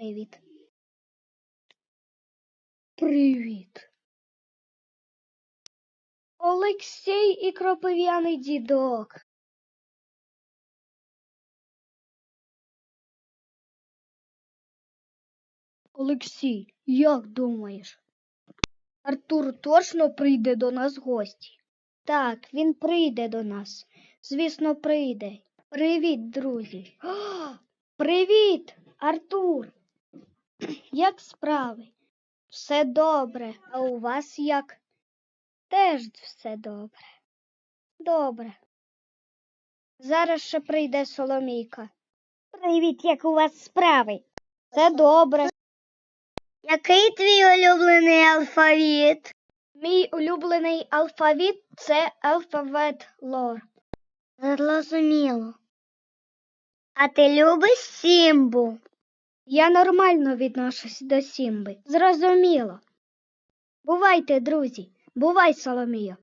Привіт. Привіт. Олексій і кропив'яний дідок. Олексій, як думаєш? Артур точно прийде до нас гості? Так, він прийде до нас. Звісно, прийде. Привіт, друзі. О, привіт, Артур. Як справи? Все добре. А у вас як? Теж все добре. Добре. Зараз ще прийде Соломійка. Привіт, як у вас справи? Все добре. Який твій улюблений алфавіт? Мій улюблений алфавіт це алфавит лор. Зрозуміло. А ти любиш Сімбу? Я нормально відношусь до Сімби. Зрозуміло. Бувайте, друзі. Бувай, Соломія.